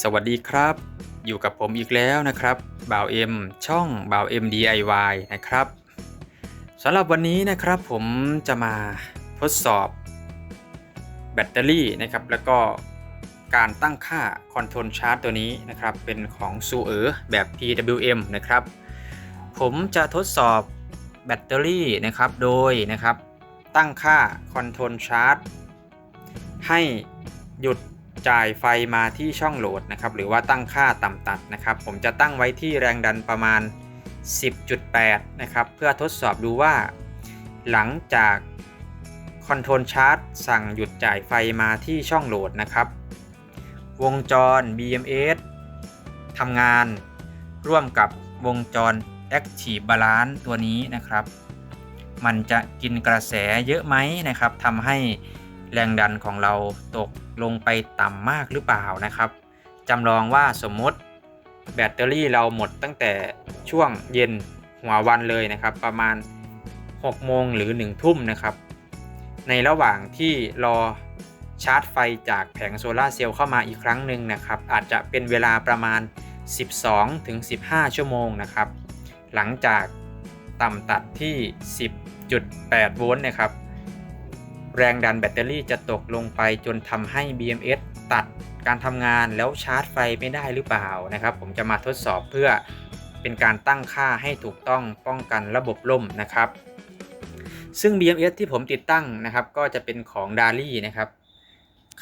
สวัสดีครับ อยู่กับผมอีกแล้วนะครับบ่าวเอ็มช่องบ่าวเอ็ม DIY นะครับสำหรับวันนี้นะครับผมจะมาทดสอบแบตเตอรี่นะครับ แล้วก็การตั้งค่าคอนโทรลชาร์จตัวนี้นะครับ เป็นของซูเออแบบ PWM นะครับ ผมจะทดสอบแบตเตอรี่นะครับโดยนะครับตั้งค่าคอนโทรลชาร์จให้หยุด จ่ายไฟมาที่ช่องโหลดนะครับหรือว่าตั้งค่าต่ำตัดนะครับ ผมจะตั้งไว้ที่แรงดันประมาณ 10.8 นะครับ เพื่อทดสอบดูว่า หลังจากคอนโทรลชาร์จสั่งหยุดจ่ายไฟมาที่ช่องโหลดนะครับ วงจร BMS ทำงานร่วมกับวงจร Active Balance ตัวนี้นะครับ มันจะกินกระแสเยอะไหมนะครับทำให้แรงดันของเราตก ลงไปต่ำมากหรือเปล่านะครับจำลองว่าสมมติแบตเตอรี่เราหมดตั้งแต่ช่วงเย็นหัววันเลยนะครับ ประมาณ 6 โมงหรือ 1 ทุ่มนะครับ ในระหว่างที่รอชาร์จไฟจากแผงโซลาเซลล์เข้ามาอีกครั้งหนึ่งนะครับ อาจจะเป็นเวลาประมาณ 12ถึง15ชั่วโมงนะครับ หลังจากต่ำตัดที่ 10.8 โวลต์นะครับ แรงดันแบตเตอรี่จะตกลงไปจนทำให้ BMS ตัดการทำงานแล้วชาร์จไฟไม่ได้หรือเปล่านะครับ ผมจะมาทดสอบเพื่อเป็นการตั้งค่าให้ถูกต้องป้องกันระบบล่มนะครับ ซึ่ง BMS ที่ผมติดตั้งนะครับ ก็จะเป็นของ d a l i นะครับ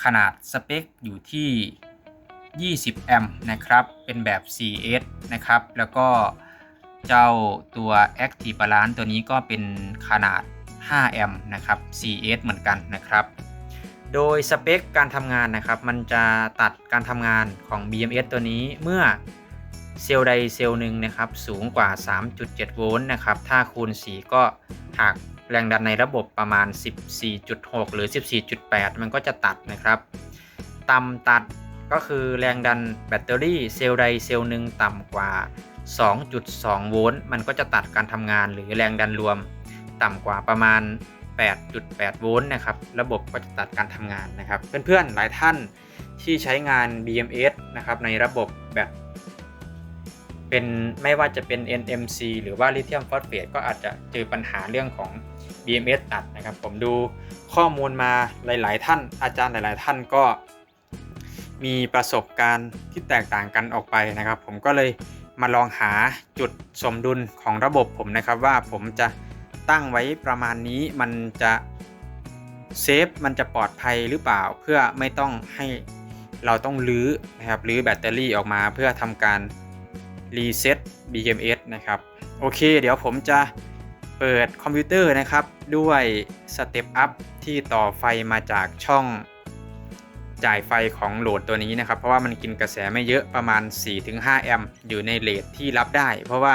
ขนาดสเปคอยู่ที่ 20 แอมป์นะครับ เป็นแบบ 4S นะครับ แล้วก็เจ้าตัว Active Balance ตัวนี้ก็เป็นขนาด 5 แอมป์นะครับ 4S เหมือนกันนะครับ โดยสเปคการทำงานนะครับ มันจะตัดการทำงานของ BMS ตัวนี้เมื่อเซลล์ใดเซลล์หนึ่งนะครับ สูงกว่า 3.7 โวลต์นะครับ ถ้าคูณ 4 ก็หากแรงดันในระบบประมาณ 14.6 หรือ 14.8 มันก็จะตัดนะครับต่ำตัดก็คือแรงดันแบตเตอรี่เซลล์ใดเซลล์หนึ่งต่ำกว่า 2.2 โวลต์ มันก็จะตัดการทำงานหรือแรงดันรวม ต่ำกว่าประมาณ 8.8 โวลต์นะครับ ระบบก็จะตัดการทำงานนะครับ เพื่อนๆ หลายท่านที่ใช้งาน BMS นะครับในระบบแบบเป็นไม่ว่าจะเป็น NMC หรือว่าลิเธียมฟอสเฟตก็อาจจะเจอปัญหาเรื่องของ BMS ตัดนะครับ ผมดูข้อมูลมาหลาย ๆ ท่าน อาจารย์หลาย ๆ ท่านก็ มีประสบการณ์ที่แตกต่างกันออกไปนะครับ ผมก็เลยมาลองหาจุดสมดุลของระบบผมนะครับ ว่าผมจะ ตั้งไว้ประมาณนี้มันจะเซฟมันจะปลอดภัยหรือเปล่า เพื่อไม่ต้องให้เราต้องรื้อนะครับรื้อแบตเตอรี่ออกมาเพื่อทำการรีเซ็ต BMS นะครับ โอเค เดี๋ยวผมจะเปิดคอมพิวเตอร์นะครับ ด้วยสเต็ปอัพที่ต่อไฟมาจากช่องจ่ายไฟของโหลดตัวนี้นะครับ เพราะว่ามันกินกระแสไม่เยอะประมาณ 4-5 แอมป์อยู่ในเลทที่รับได้ เพราะว่า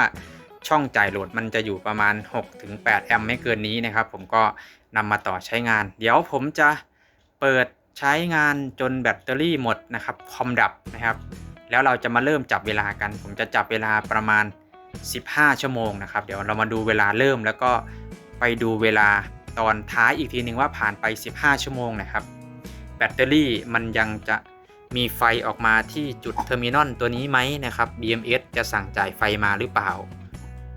ช่องจ่ายโหลดมันจะอยู่ประมาณ 6-8 แอมป์ไม่เกินนี้นะครับ ผมก็นำมาต่อใช้งาน เดี๋ยวผมจะเปิดใช้งานจนแบตเตอรี่หมดนะครับคอมดับนะครับ แล้วเราจะมาเริ่มจับเวลากัน ผมจะจับเวลาประมาณ 15 ชั่วโมงนะครับ เดี๋ยวเรามาดูเวลาเริ่มแล้วก็ไปดูเวลาตอนท้ายอีกทีหนึ่งว่าผ่านไป 15 ชั่วโมงนะครับ แบตเตอรี่มันยังจะมีไฟออกมาที่จุดเทอร์มินอลตัวนี้ไหมนะครับ BMS จะสั่งจ่ายไฟมาหรือเปล่า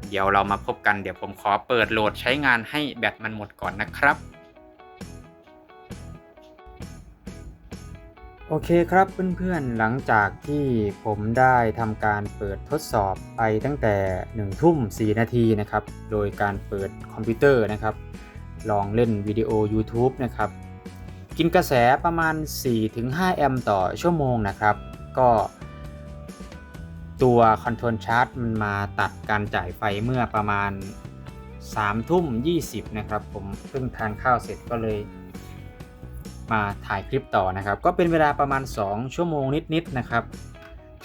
เดี๋ยวเรามาพบกันเดี๋ยวผมขอเปิดโหลดใช้งานให้แบตมันหมดก่อนนะครับ โอเคครับเพื่อนๆหลังจากที่ผมได้ทำการเปิดทดสอบไปตั้งแต่1ทุ่ม4นาทีนะครับ โดยการเปิดคอมพิวเตอร์นะครับ ลองเล่นวิดีโอ YouTube นะครับ กินกระแสประมาณ 4-5 แอมป์ต่อชั่วโมงนะครับ ก็ ตัวคอนโทรลชาร์จมันมาตัดการจ่ายไฟเมื่อประมาณ3ทุ่ม20 นะครับ ผมเพิ่งทานข้าวเสร็จก็เลย มาถ่ายคลิปต่อนะครับ ก็เป็นเวลาประมาณ 2 ชั่วโมงนิดๆนะครับ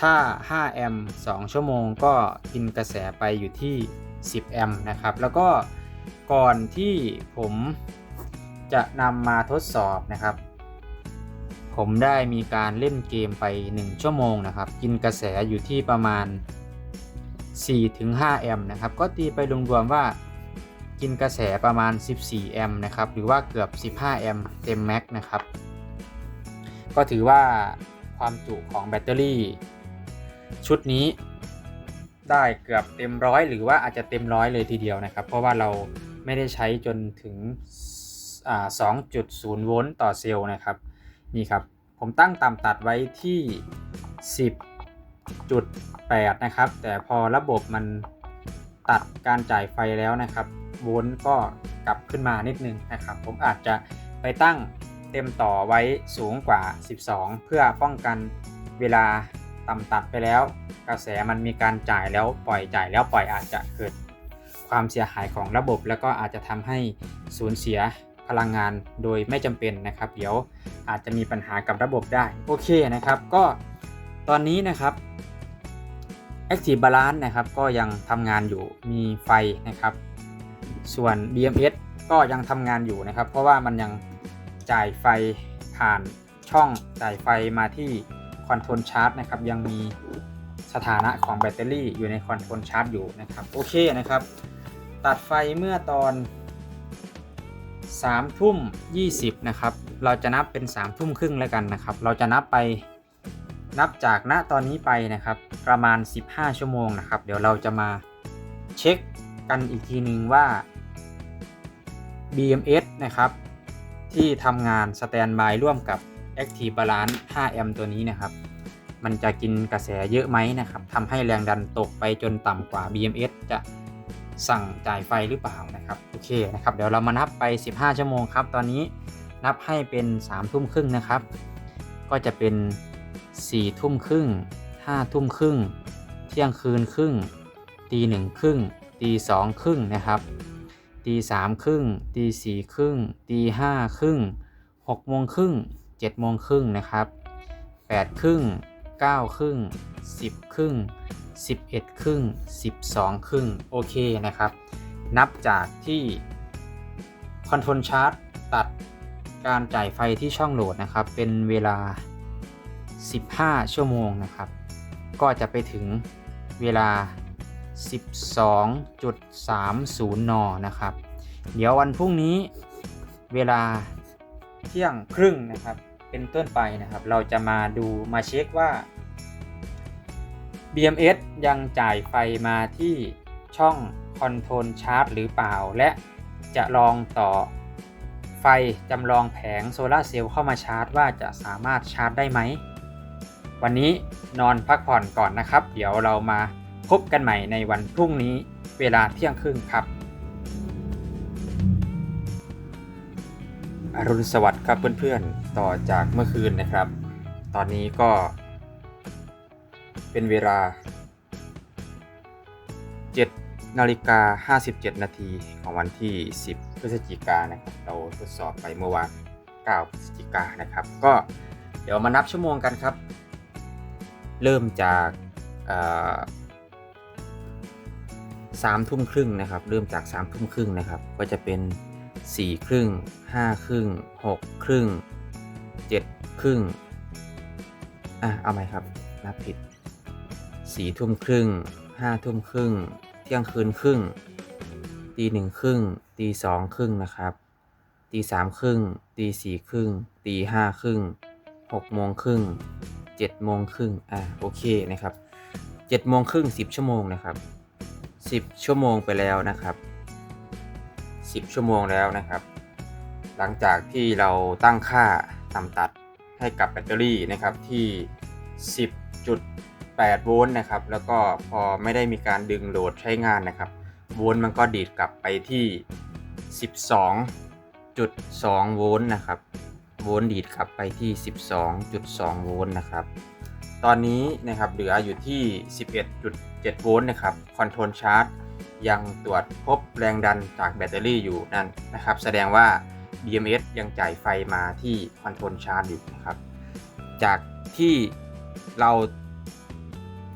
ถ้า 5 แอมป์2ชั่วโมงก็กินกระแสไปอยู่ที่ 10 แอมป์นะครับ แล้วก็ก่อนที่ผมจะนำมาทดสอบนะครับ ผมได้มีการเล่นเกมไป 1 ชั่วโมงนะครับ กินกระแสอยู่ที่ประมาณ 4-5 แอมป์นะครับ ก็ตีไปรวมๆว่ากินกระแสประมาณ 14 แอมป์นะครับ หรือว่าเกือบ 15 แอมป์เต็มแม็กนะครับ ก็ถือว่าความจุของแบตเตอรี่ ชุดนี้ได้เกือบเต็มร้อยหรือว่าอาจจะเต็มร้อยเลยทีเดียวนะครับ เพราะว่าเราไม่ได้ใช้จนถึงอ่า2.0 โวลต์ต่อเซลล์นะครับ นี่ครับ ผมตั้งต่ำตัดไว้ที่ 10.8 นะครับ แต่พอระบบมันตัดการจ่ายไฟแล้วนะครับโวลต์ก็กลับขึ้นมานิดนึงนะครับ ผมอาจจะไปตั้งเต็มต่อไว้สูงกว่า 12 เพื่อป้องกันเวลาต่ำตัดไปแล้ว กระแสมันมีการจ่ายแล้วปล่อยจ่ายแล้วปล่อยอาจจะเกิดความเสียหายของระบบ แล้วก็อาจจะทำให้สูญเสีย พลังงานโดยไม่จำเป็นนะครับ เดี๋ยวอาจจะมีปัญหากับระบบได้โอเคนะครับ ก็ตอนนี้นะครับ Active Balance นะครับก็ยังทำงานอยู่มีไฟนะครับ ส่วน BMS ก็ยังทำงานอยู่นะครับ เพราะว่ามันยังจ่ายไฟผ่านช่องจ่ายไฟมาที่คอนโทรลชาร์จนะครับ ยังมีสถานะของแบตเตอรี่อยู่ในคอนโทรลชาร์จอยู่นะครับ โอเคนะครับ ตัดไฟเมื่อตอน 3ทุ่ม20นะครับเราจะนับเป็น3ทุ่มครึ่งแล้วกันนะครับ เราจะนับไปนับจากณตอนนี้ไปนะครับ ประมาณ 15 ชั่วโมงนะครับ เดี๋ยวเราจะมาเช็คกันอีกทีหนึ่งว่า BMS นะครับ ที่ทำงานสแตนบายร่วมกับ Active Balance 5แอมป์ตัวนี้นะครับ มันจะกินกระแสเยอะไหมนะครับทำให้แรงดันตกไปจนต่ำกว่า BMS จะ สั่งจ่ายไฟหรือเปล่านะครับโอเคนะครับเดี๋ยวเรามานับไป 15 ชั่วโมงครับ ตอนนี้นับให้เป็น3ทุ่มครึ่งนะครับ ก็จะเป็น4ทุ่มครึ่ง5ทุ่มครึ่งเที่ยงคืนครึ่งตีหนึ่งครึ่งตีสองครึ่งนะครับตีสามครึ่งตีสี่ครึ่งตีห้าครึ่งหกโมงครึ่งเจ็ดโมงครึ่งนะครับแปดครึ่ง เก้าครึ่งสิบครึ่งสิบเอ็ดครึ่งสิบสองครึ่ง โอเคนะครับ นับจากที่คอนโทรลชาร์ตตัดการจ่ายไฟที่ช่องโหลดนะครับ เป็นเวลา 15 ชั่วโมงนะครับ ก็จะไปถึงเวลา 12.30 น นะครับ เดี๋ยววันพรุ่งนี้เวลาเที่ยงครึ่งนะครับ เป็นต้นไปนะครับ เราจะมาดูมาเช็คว่า BMS ยังจ่ายไฟมาที่ช่องคอนโทรลชาร์จหรือเปล่า และจะลองต่อไฟจำลองแผงโซลาเซลล์เข้ามาชาร์จว่าจะสามารถชาร์จได้ไหม วันนี้นอนพักผ่อนก่อนนะครับ เดี๋ยวเรามาพบกันใหม่ในวันพรุ่งนี้เวลาเที่ยงครึ่งครับ อรุณสวัสดิ์ครับเพื่อนๆ ต่อจากเมื่อคืนนะครับ ตอนนี้ก็ เป็นเวลา7นาฬิกา57 นาทีของวันที่ 10 พฤศจิกายนะครับ เราทดสอบไปเมื่อวาน 9 พฤศจิกายนนะครับ ก็เดี๋ยวมานับชั่วโมงกันครับ เริ่มจากสามทุ่มครึ่งนะครับ เริ่มจากสามทุ่มครึ่งนะครับ ก็จะเป็น สี่ครึ่งห้าครึ่งหกครึ่งเจ็ดครึ่งอะเอาไหมครับนับผิดสี่ทุ่มครึ่งห้าทุ่มครึ่ง เที่ยงคืนครึ่งตีหนึ่งครึ่งตีสองครึ่งนะครับตีสามครึ่งตีสี่ครึ่งตีห้าครึ่งหกโมงครึ่งเจ็ดโมงครึ่งอะโอเคนะครับเจ็ดโมงครึ่งสิบชั่วโมงนะครับสิบชั่วโมงไปแล้วนะครับ สิบชั่วโมงแล้วนะครับ หลังจากที่เราตั้งค่าต่ำตัดให้กับแบตเตอรี่นะครับที่ 10.8 โวลต์นะครับ แล้วก็พอไม่ได้มีการดึงโหลดใช้งานนะครับ โวลต์มันก็ดีดกลับไปที่ 12.2 โวลต์นะครับ โวลต์ดีดกลับไปที่ 12.2 โวลต์นะครับ ตอนนี้นะครับเหลืออยู่ที่ 11.7 โวลต์นะครับ คอนโทรลชาร์จ ยังตรวจพบแรงดันจากแบตเตอรี่อยู่นั่นนะครับ แสดงว่า BMS ยังจ่ายไฟมาที่คอนโทรลชาร์จอยู่นะครับ จากที่เรา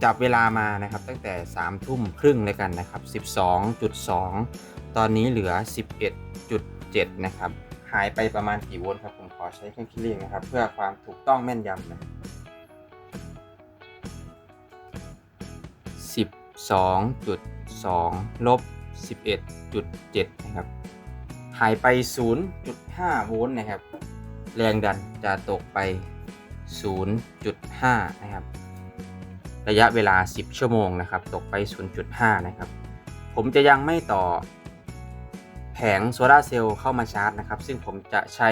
จับเวลามานะครับ ตั้งแต่3ทุ่มครึ่งเลยกันนะครับ 12.2 ตอนนี้เหลือ 11.7 นะครับ หายไปประมาณกี่โวลต์ครับ ผมขอใช้เครื่องคิดเลขนะครับ เพื่อความถูกต้องแม่นยำนะ 12ลบ11.7 นะครับ หายไป 0.5 โวลต์นะครับ แรงดันจะตกไป 0.5 นะครับ ระยะเวลา 10 ชั่วโมงนะครับ ตกไป 0.5 นะครับ ผมจะยังไม่ต่อแผงโซลาเซลล์เข้ามาชาร์จนะครับ ซึ่งผมจะใช้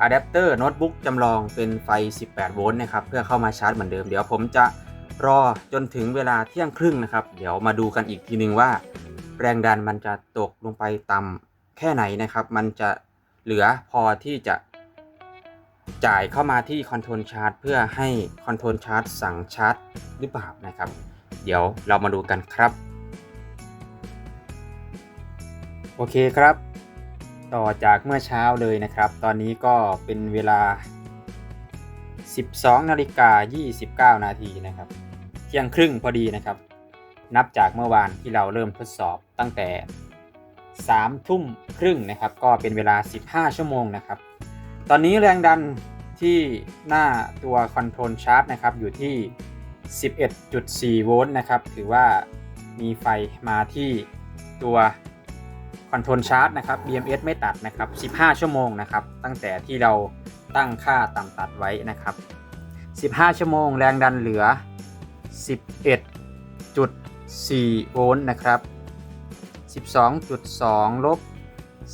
อะแดปเตอร์โน้ตบุ๊กจำลองเป็นไฟ 18 โวลต์นะครับ เพื่อเข้ามาชาร์จเหมือนเดิม เดี๋ยวผมจะ รอจนถึงเวลาเที่ยงครึ่งนะครับ เดี๋ยวมาดูกันอีกทีนึงว่า แรงดันมันจะตกลงไปต่ำแค่ไหนนะครับ มันจะเหลือพอที่จะจ่ายเข้ามาที่คอนโทรลชาร์จเพื่อให้คอนโทรลชาร์จสั่งชาร์จหรือเปล่านะครับ เดี๋ยวเรามาดูกันครับ โอเคครับ ต่อจากเมื่อเช้าเลยนะครับ ตอนนี้ก็เป็นเวลา 12นาฬิกา29 นาทีนะครับ เที่ยงครึ่งพอดีนะครับ นับจากเมื่อวานที่เราเริ่มทดสอบตั้งแต่3ทุ่มครึ่งนะครับ ก็เป็นเวลา 15 ชั่วโมงนะครับ ตอนนี้แรงดันที่หน้าตัวคอนโทรลชาร์จนะครับอยู่ที่ 11.4 โวลต์นะครับ ถือว่ามีไฟมาที่ตัวคอนโทรลชาร์จนะครับ BMS ไม่ตัดนะครับ 15 ชั่วโมงนะครับ ตั้งแต่ที่เราตั้งค่าต่ำตัดไว้นะครับ 15 ชั่วโมงแรงดันเหลือ 11.4 โวลต์นะครับ 12.2 ลบ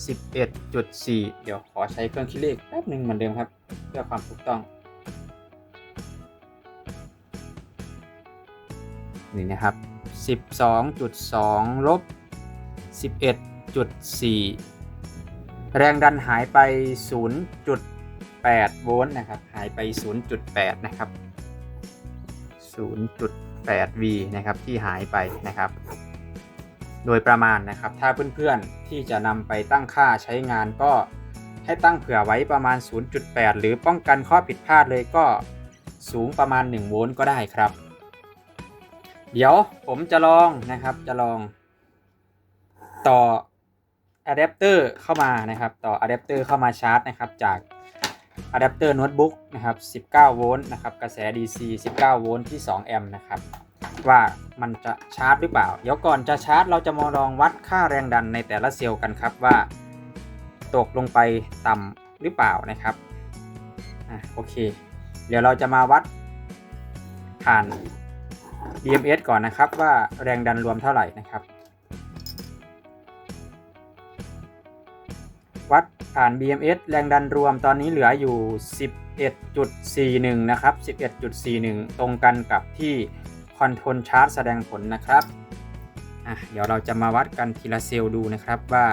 11.4 เดี๋ยวขอใช้เครื่องคิดเลขแป๊บหนึ่งเหมือนเดิมครับ เพื่อความถูกต้อง นี่นะครับ 12.2 ลบ 11.4 แรงดันหายไป 0.8 โวลต์นะครับ หายไป 0.8 นะครับ 0.8 V นะครับที่หายไปนะครับ โดยประมาณนะครับ ถ้าเพื่อนๆที่จะนำไปตั้งค่าใช้งานก็ให้ตั้งเผื่อไว้ประมาณ 0.8 หรือป้องกันข้อผิดพลาดเลยก็สูงประมาณ 1 โวลต์ก็ได้ครับ เดี๋ยวผมจะลองนะครับจะลองต่ออะแดปเตอร์เข้ามานะครับ ต่ออะแดปเตอร์เข้ามาชาร์จนะครับ จาก อะแดปเตอร์โน้ตบุ๊กนะครับ 19 โวลต์นะครับ กระแส DC 19 โวลต์ที่ 2 แอมป์นะครับ ว่ามันจะชาร์จหรือเปล่า เดี๋ยวก่อนจะชาร์จ เราจะมาลองวัดค่าแรงดันในแต่ละเซลล์กันครับว่า ตกลงไปต่ำหรือเปล่านะครับ อะโอเค เดี๋ยวเราจะมาวัดผ่าน BMS ก่อนนะครับว่าแรงดันรวมเท่าไหร่นะครับ ผ่าน BMS แรงดันรวมตอนนี้เหลืออยู่ 11.41 นะครับ 11.41 ตรงกันกับที่คอนโทรลชาร์จแสดงผลนะครับอะเดี๋ยวเราจะมาวัดกันทีละเซลล์ดูนะครับว่า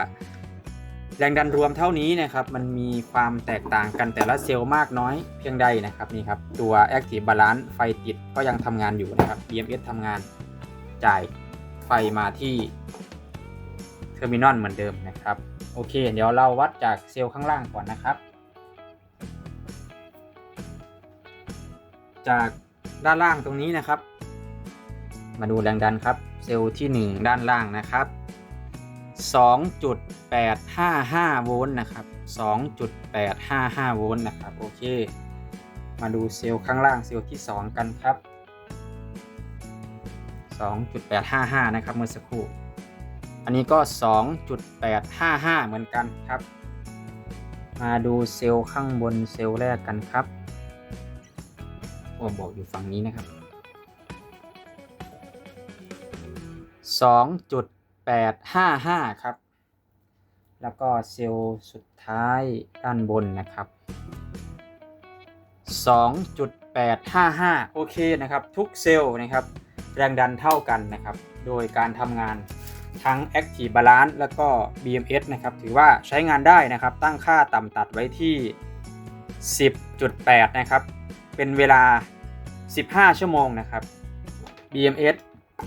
แรงดันรวมเท่านี้นะครับมันมีความแตกต่างกันแต่ละเซลล์มากน้อยเพียงใดนะครับนี่ครับตัว Active Balance ไฟติดก็ยังทำงานอยู่นะครับ BMS ทำงานจ่ายไฟมาที่เทอร์มินอลเหมือนเดิมนะครับ โอเค เดี๋ยวเราวัดจากเซลล์ข้างล่างก่อนนะครับ จากด้านล่างตรงนี้นะครับ มาดูแรงดันครับ เซลล์ที่ 1 ด้านล่างนะครับ 2.855 โวลต์นะครับ 2.855 โวลต์นะครับ โอเค มาดูเซลล์ข้างล่างเซลล์ที่ 2 กันครับ 2.855 นะครับเมื่อสักครู่ อันนี้ก็ 2.855 เหมือนกันครับ มาดูเซลล์ข้างบนเซลล์แรกกันครับโอ้บอกอยู่ฝั่งนี้นะครับ 2.855 ครับ แล้วก็เซลล์สุดท้ายด้านบนนะครับ 2.855 โอเคนะครับ ทุกเซลล์นะครับ แรงดันเท่ากันนะครับ โดยการทำงาน ทั้ง Active Balance แล้วก็ BMS นะครับถือว่าใช้งานได้นะครับตั้งค่าต่ำตัดไว้ที่ 10.8 นะครับ เป็นเวลา 15 ชั่วโมงนะครับ BMS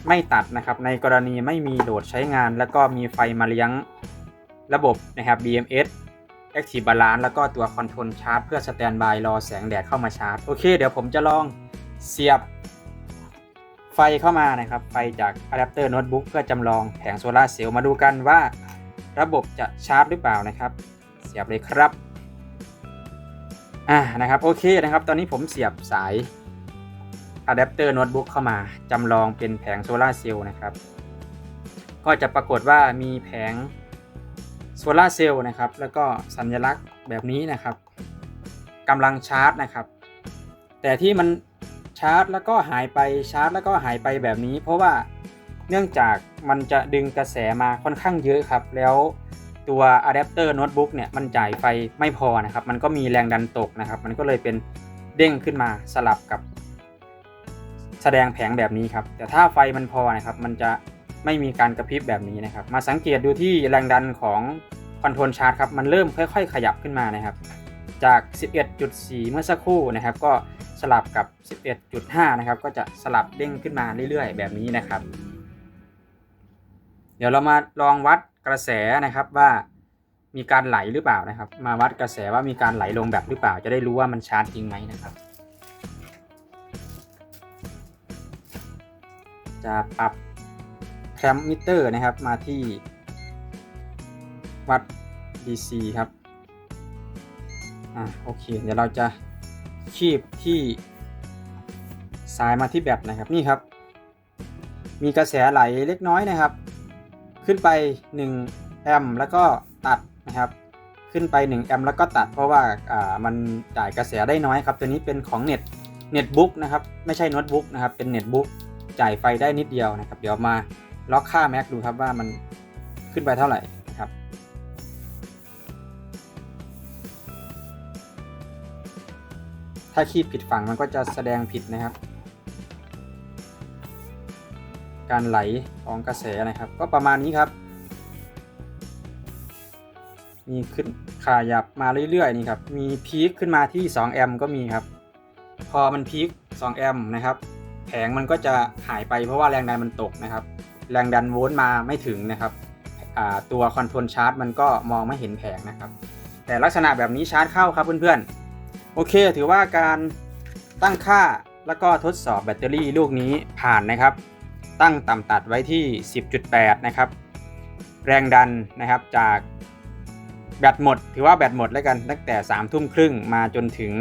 ไม่ตัดนะครับในกรณีไม่มีโหลดใช้งาน แล้วก็มีไฟมาเลี้ยงระบบนะครับ BMS Active Balance แล้วก็ตัวคอนโทรลชาร์จเพื่อสแตนบายรอแสงแดดเข้ามาชาร์จ โอเค เดี๋ยวผมจะลองเสียบ ไฟเข้ามานะครับ ไฟจากอะแดปเตอร์โน้ตบุ๊กเพื่อจำลองแผงโซลาร์เซลล์มาดูกันว่า ระบบจะชาร์จหรือเปล่านะครับ เสียบเลยครับอ่านะครับโอเคนะครับ ตอนนี้ผมเสียบสายอะแดปเตอร์โน้ตบุ๊กเข้ามาจำลองเป็นแผงโซลาร์เซลล์นะครับ ก็จะปรากฏว่ามีแผงโซลาร์เซลล์นะครับ แล้วก็สัญลักษณ์แบบนี้นะครับกำลังชาร์จนะครับ แต่ที่มัน ชาร์จแล้วก็หายไปชาร์จแล้วก็หายไปแบบนี้ เพราะว่าเนื่องจากมันจะดึงกระแสมาค่อนข้างเยอะครับ แล้วตัวอะแดปเตอร์โน้ตบุ๊กเนี่ยมันจ่ายไฟไม่พอนะครับ มันก็มีแรงดันตกนะครับ มันก็เลยเป็นเด้งขึ้นมาสลับกับ แสดงแผงแบบนี้ครับ แต่ถ้าไฟมันพอนะครับ มันจะไม่มีการกระพริบแบบนี้นะครับ มาสังเกตดูที่แรงดันของคอนโทรลชาร์จครับ มันเริ่มค่อย ๆ ขยับขึ้นมานะครับ จาก 11.4 เมื่อสักครู่นะครับ ก็สลับกับ 11.5 นะครับ ก็จะสลับเด้งขึ้นมาเรื่อยๆ แบบนี้นะครับ เดี๋ยวเรามาลองวัดกระแสนะครับว่ามีการไหลหรือเปล่านะครับ มาวัดกระแสว่ามีการไหลลงแบบหรือเปล่า จะได้รู้ว่ามันชาร์จจริงไหมนะครับ จะปรับแคมมิเตอร์นะครับมาที่วัด DC ครับ อ่าโอเค เดี๋ยวเราจะคีบที่สายมาที่แบตนะครับนี่ครับ มีกระแสไหลเล็กน้อยนะครับ ขึ้นไป 1 แอมป์แล้วก็ตัดนะครับ ขึ้นไป 1 แอมป์แล้วก็ตัด เพราะว่าอ่ามันจ่ายกระแสได้น้อยครับ ตัวนี้เป็นของเน็ตเน็ตบุ๊กนะครับ ไม่ใช่โน้ตบุ๊กนะครับ เป็นเน็ตบุ๊กจ่ายไฟได้นิดเดียวนะครับ เดี๋ยวมาล็อกค่าแม็กดูครับว่ามันขึ้นไปเท่าไหร่ ถ้าคีบผิดฝั่งมันก็จะแสดงผิดนะครับ การไหลของกระแสนะครับ ก็ประมาณนี้ครับ มีขึ้นขยับมาเรื่อยๆนี่ครับ มีพีคขึ้นมาที่ 2 แอมป์ก็มีครับ พอมันพีค2 แอมป์นะครับ แผงมันก็จะหายไปเพราะว่าแรงดันมันตกนะครับ แรงดันโวลต์มาไม่ถึงนะครับ ตัวคอนโทรลชาร์จมันก็มองไม่เห็นแผงนะครับ แต่ลักษณะแบบนี้ชาร์จเข้าครับเพื่อนๆ โอเค ถือว่าการตั้งค่าแล้วก็ทดสอบแบตเตอรี่ลูกนี้ผ่านนะครับ ตั้งต่ำตัดไว้ที่ 10.8 นะครับ แรงดันนะครับจากแบตหมด ถือว่าแบตหมดแล้วกันตั้งแต่3ทุ่มครึ่งมาจนถึง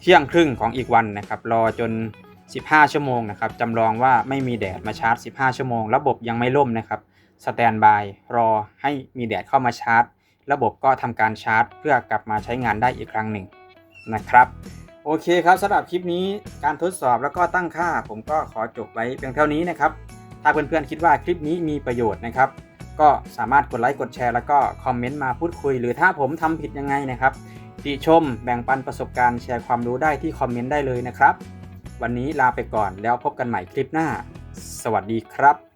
เที่ยงครึ่งของอีกวันนะครับ รอจน 15 ชั่วโมงนะครับจำลองว่าไม่มีแดดมาชาร์จ 15 ชั่วโมง ระบบยังไม่ล่มนะครับสแตนบายรอให้มีแดดเข้ามาชาร์จ ระบบก็ทำการชาร์จ เพื่อกลับมาใช้งานได้อีกครั้งหนึ่ง นะครับโอเคครับสำหรับคลิปนี้การทดสอบแล้วก็ตั้งค่า ผมก็ขอจบไว้เพียงเท่านี้นะครับ ถ้าเพื่อนๆคิดว่าคลิปนี้มีประโยชน์นะครับ ก็สามารถกดไลค์กดแชร์แล้วก็คอมเมนต์มาพูดคุย หรือถ้าผมทำผิดยังไงนะครับติชมแบ่งปันประสบการณ์แชร์ความรู้ได้ที่คอมเมนต์ได้เลยนะครับ วันนี้ลาไปก่อนแล้วพบกันใหม่คลิปหน้า สวัสดีครับ